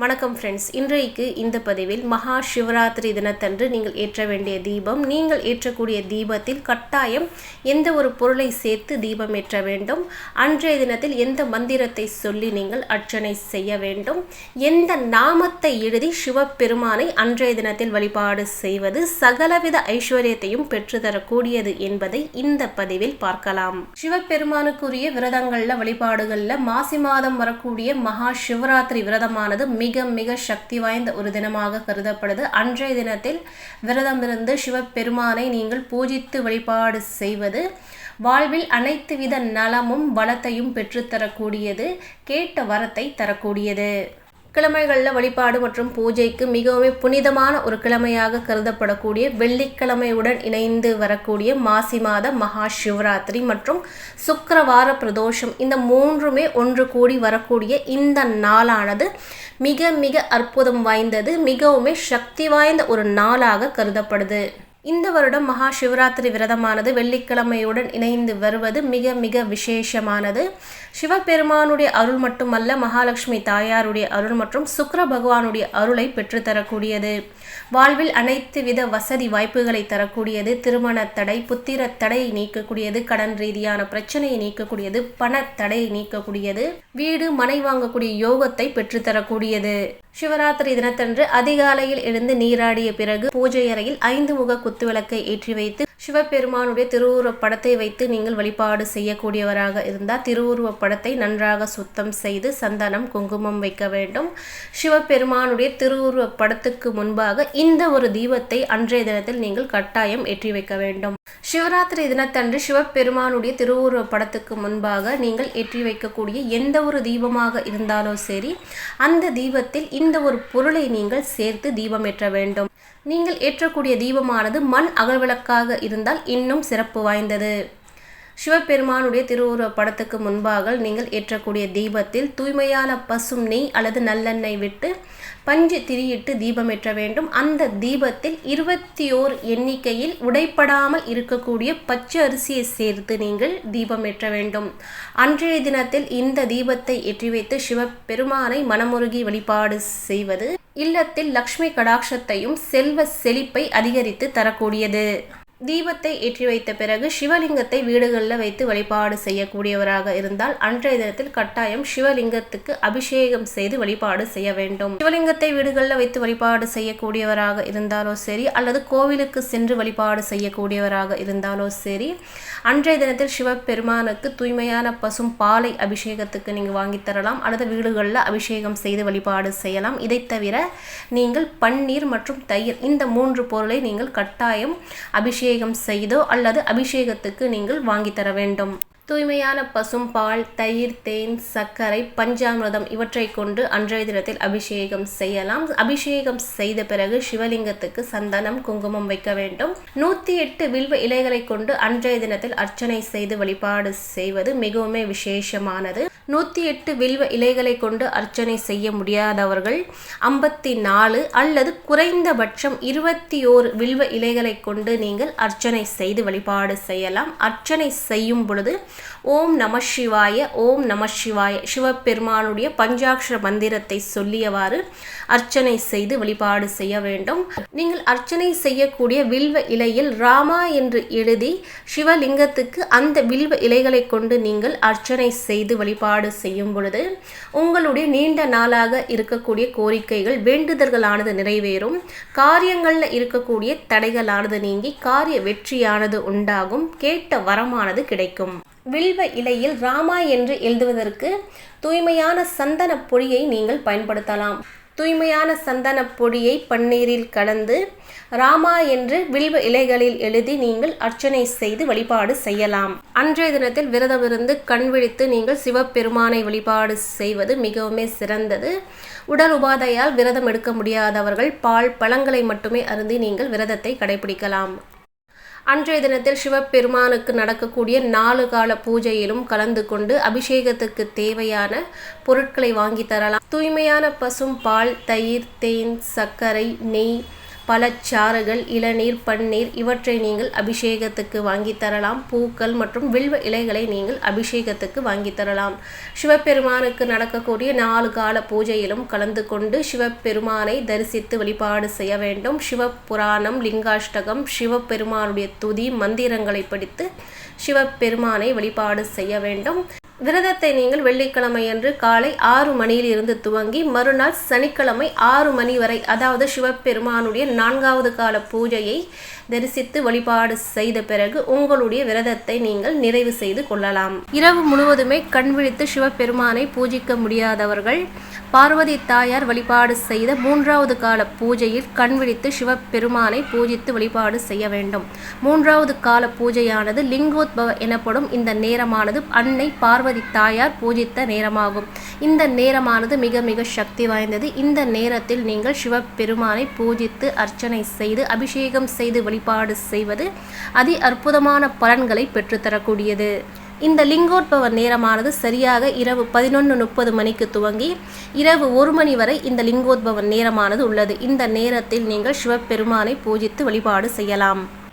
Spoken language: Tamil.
வணக்கம் ஃப்ரெண்ட்ஸ் இன்றைக்கு இந்த பதிவில் மகா சிவராத்திரி தினத்தன்று நீங்கள் ஏற்ற வேண்டிய தீபம் நீங்கள் ஏற்றக்கூடிய தீபத்தில் கட்டாயம் எந்த ஒரு பொருளை சேர்த்து தீபம் ஏற்ற வேண்டும் அன்றைய தினத்தில் எந்த மந்திரத்தை சொல்லி நீங்கள் அர்ச்சனை செய்ய வேண்டும் எந்த நாமத்தை எழுதி சிவபெருமானை அன்றைய தினத்தில் வழிபாடு செய்வது சகலவித ஐஸ்வர்யத்தையும் பெற்றுத்தரக்கூடியது என்பதை இந்த பதிவில் பார்க்கலாம். சிவபெருமானுக்குரிய விரதங்களில் வழிபாடுகளில் மாசி மாதம் வரக்கூடிய மகா சிவராத்திரி விரதமானது மிக மிக சக்தி வாய்ந்த ஒரு தினமாக கருதப்படுது. அன்றைய தினத்தில் விரதம் இருந்து சிவபெருமானை நீங்கள் பூஜித்து வழிபாடு செய்வது வாழ்வில் அனைத்து வித நலமும் வளத்தையும் பெற்றுத்தரக்கூடியது கேட்ட வரத்தை தரக்கூடியது. கிழமைகளில் வழிபாடு மற்றும் பூஜைக்கு மிகவும் புனிதமான ஒரு கிழமையாக கருதப்படக்கூடிய வெள்ளிக்கிழமையுடன் இணைந்து வரக்கூடிய மாசி மாத மகா சிவராத்திரி மற்றும் சுக்கரவார பிரதோஷம் இந்த மூன்றுமே ஒன்று கூடி வரக்கூடிய இந்த நாளானது மிக மிக அற்புதம் வாய்ந்தது மிகவுமே சக்தி வாய்ந்த ஒரு நாளாக கருதப்படுது. இந்த வருடம் மகா சிவராத்திரி விரதமானது வெள்ளிக்கிழமையுடன் இணைந்து வருவது மிக மிக விசேஷமானது. சிவபெருமானுடைய அருள் மட்டுமல்ல மகாலட்சுமி தாயாருடைய அருள் மற்றும் சுக்கர பகவானுடைய அருளை பெற்றுத்தரக்கூடியது வாழ்வில் அனைத்து வித வசதி வாய்ப்புகளை தரக்கூடியது. திருமண தடை புத்திர தடை நீக்கக்கூடியது. கடன் ரீதியான பிரச்சனையை நீக்கக்கூடியது. பண தடையை நீக்கக்கூடியது. வீடு மனை வாங்கக்கூடிய யோகத்தை பெற்றுத்தரக்கூடியது சிவராத்திரி தினத்தன்று அதிகாலையில் எழுந்து நீராடிய பிறகு பூஜை அறையில் ஐந்து முக குத்துவிளக்கை ஏற்றி வைத்து சிவபெருமானுடைய திருவுருவ படத்தை வைத்து நீங்கள் வழிபாடு செய்யக்கூடியவராக இருந்தால் திருவுருவ படத்தை நன்றாக சுத்தம் செய்து சந்தனம் குங்குமம் வைக்க வேண்டும். சிவபெருமானுடைய திருவுருவ படத்துக்கு முன்பாக இந்த ஒரு தீபத்தை அன்றைய தினத்தில் நீங்கள் கட்டாயம் ஏற்றி வைக்க வேண்டும். சிவராத்திரி தினத்தன்று சிவபெருமானுடைய திருவுருவ படத்துக்கு முன்பாக நீங்கள் ஏற்றி வைக்கக்கூடிய எந்த ஒரு தீபமாக இருந்தாலும் சரி அந்த தீபத்தில் இந்த ஒரு பொருளை நீங்கள் சேர்த்து தீபம் ஏற்ற வேண்டும். நீங்கள் ஏற்றக்கூடிய தீபமானது மண் அகல்விளக்காக இருந்தால் இன்னும் சிறப்பு வாய்ந்தது. சிவபெருமானுடைய திருவுருவ படத்துக்கு முன்பாக நீங்கள் ஏற்றக்கூடிய தீபத்தில் தூய்மையான பசும் நெய் அல்லது நல்லெண்ணெய் விட்டு பஞ்சு திரியிட்டு தீபம் ஏற்ற வேண்டும். அந்த தீபத்தில் இருபத்தி ஓர் எண்ணிக்கையில் உடைப்படாமல் இருக்கக்கூடிய பச்சை அரிசியை சேர்த்து நீங்கள் தீபம் ஏற்ற வேண்டும். அன்றைய தினத்தில் இந்த தீபத்தை ஏற்றி வைத்து சிவபெருமானை மனமுருகி வழிபாடு செய்வது இல்லத்தில் லக்ஷ்மி கடாட்சத்தையும் செல்வ செழிப்பை அதிகரித்து தரக்கூடியது. தீபத்தை ஏற்றி வைத்த பிறகு சிவலிங்கத்தை வீடுகளில் வைத்து வழிபாடு செய்யக்கூடியவராக இருந்தால் அன்றைய தினத்தில் கட்டாயம் சிவலிங்கத்துக்கு அபிஷேகம் செய்து வழிபாடு செய்ய வேண்டும். சிவலிங்கத்தை வீடுகளில் வைத்து வழிபாடு செய்யக்கூடியவராக இருந்தாலோ சரி அல்லது கோவிலுக்கு சென்று வழிபாடு செய்யக்கூடியவராக இருந்தாலோ சரி அன்றைய தினத்தில் சிவபெருமானுக்கு தூய்மையான பசும் பாலை அபிஷேகத்துக்கு நீங்கள் வாங்கி தரலாம் அல்லது வீடுகளில் அபிஷேகம் செய்து வழிபாடு செய்யலாம். இதை தவிர நீங்கள் பன்னீர் மற்றும் தயிர் இந்த மூன்று பொருளை நீங்கள் கட்டாயம் அபிஷேகம் அபிஷேகம் செய்தோ அல்லது அபிஷேகத்துக்கு நீங்கள் வாங்கி தர வேண்டும். தூய்மையான பசும் பால் தயிர் தேன் சர்க்கரை பஞ்சாமிரதம் இவற்றை கொண்டு அன்றைய தினத்தில் அபிஷேகம் செய்யலாம். அபிஷேகம் செய்த பிறகு சிவலிங்கத்துக்கு சந்தனம் குங்குமம் வைக்க வேண்டும். நூத்தி எட்டு வில்வ இலைகளை கொண்டு அன்றைய தினத்தில் அர்ச்சனை செய்து வழிபாடு செய்வது மிகவும் விசேஷமானது. நூற்றி எட்டு வில்வ இலைகளை கொண்டு அர்ச்சனை செய்ய முடியாதவர்கள் ஐம்பத்தி நாலு அல்லது குறைந்தபட்சம் இருபத்தி ஓரு வில்வ இலைகளை கொண்டு நீங்கள் அர்ச்சனை செய்து வழிபாடு செய்யலாம். அர்ச்சனை செய்யும் பொழுது ஓம் நம சிவாய ஓம் நம சிவாய சிவபெருமானுடைய பஞ்சாட்சர மந்திரத்தை சொல்லியவாறு அர்ச்சனை செய்து வழிபாடு செய்ய வேண்டும். நீங்கள் அர்ச்சனை செய்யக்கூடிய வில்வ இலையில் ராமா என்று எழுதி சிவலிங்கத்துக்கு அந்த வில்வ இலைகளை கொண்டு நீங்கள் அர்ச்சனை செய்து வழிபாடு செய்யும் பொழுது உங்களுடைய நீண்ட நாளாக இருக்கக்கூடிய கோரிக்கைகள் வேண்டுதல்களானது நிறைவேறும். காரியங்களில் இருக்கக்கூடிய தடைகளானது நீங்கி காரிய வெற்றியானது உண்டாகும். கேட்ட வரமானது கிடைக்கும். வில்வ இலையில் ராமா என்று எழுதுவதற்கு தூய்மையான சந்தன பொடியை நீங்கள் பயன்படுத்தலாம். தூய்மையான சந்தன பொடியை பன்னீரில் கலந்து ராமா என்று வில்வ இலைகளில் எழுதி நீங்கள் அர்ச்சனை செய்து வழிபாடு செய்யலாம். அன்றைய தினத்தில் விரதமிருந்து கண் விழித்து நீங்கள் சிவபெருமானை வழிபாடு செய்வது மிகவுமே சிறந்தது. உடல் உபாதையால் விரதம் எடுக்க முடியாதவர்கள் பால் பழங்களை மட்டுமே அருந்தி நீங்கள் விரதத்தை கடைபிடிக்கலாம். அன்றைய தினத்தில் சிவபெருமானுக்கு நடக்கக்கூடிய நாலு கால பூஜையிலும் கலந்து கொண்டு அபிஷேகத்துக்கு தேவையான பொருட்களை வாங்கி தரலாம். தூய்மையான பசும் பால் தயிர் தேன் சர்க்கரை நெய் பழச்சாறுகள் இளநீர் பன்னீர் இவற்றை நீங்கள் அபிஷேகத்துக்கு வாங்கி தரலாம். பூக்கள் மற்றும் வில்வ இலைகளை நீங்கள் அபிஷேகத்துக்கு வாங்கி தரலாம். சிவபெருமானுக்கு நடக்கக்கூடிய நாலு கால பூஜையிலும் கலந்து கொண்டு சிவபெருமானை தரிசித்து வழிபாடு செய்ய வேண்டும். சிவபுராணம் லிங்காஷ்டகம் சிவபெருமானுடைய துதி மந்திரங்களை படித்து சிவபெருமானை வழிபாடு செய்ய வேண்டும். விரதத்தை நீங்கள் வெள்ளிக்கிழமையன்று காலை ஆறு மணியிலிருந்து துவங்கி மறுநாள் சனிக்கிழமை ஆறு மணி வரை அதாவது சிவபெருமானுடைய நான்காவது கால பூஜையை தரிசித்து வழிபாடு செய்த பிறகு உங்களுடைய விரதத்தை நீங்கள் நிறைவு செய்து கொள்ளலாம். இரவு முழுவதுமே கண் விழித்து சிவபெருமானை பூஜிக்க முடியாதவர்கள் பார்வதி தாயார் வழிபாடு செய்த மூன்றாவது கால பூஜையில் கண் விழித்து சிவபெருமானை பூஜித்து வழிபாடு செய்ய வேண்டும். மூன்றாவது கால பூஜையானது லிங்கோத்பவ எனப்படும் இந்த நேரமானது அன்னை பார்வதி தாயார் பூஜித்த நேரமாகும். இந்த நேரமானது மிக மிக சக்தி வாய்ந்தது. இந்த நேரத்தில் நீங்கள் சிவபெருமானை பூஜித்து அர்ச்சனை செய்து அபிஷேகம் செய்து வழிபாடு செய்வது அதி அற்புதமான பலன்களை பெற்றுத்தரக்கூடியது. இந்த லிங்கோற்பவ நேரமானது சரியாக இரவு பதினொன்று முப்பது மணிக்கு துவங்கி இரவு ஒரு மணி வரை இந்த லிங்கோத்பவ நேரமானது உள்ளது. இந்த நேரத்தில் நீங்கள் சிவபெருமானை பூஜித்து வழிபாடு செய்யலாம்.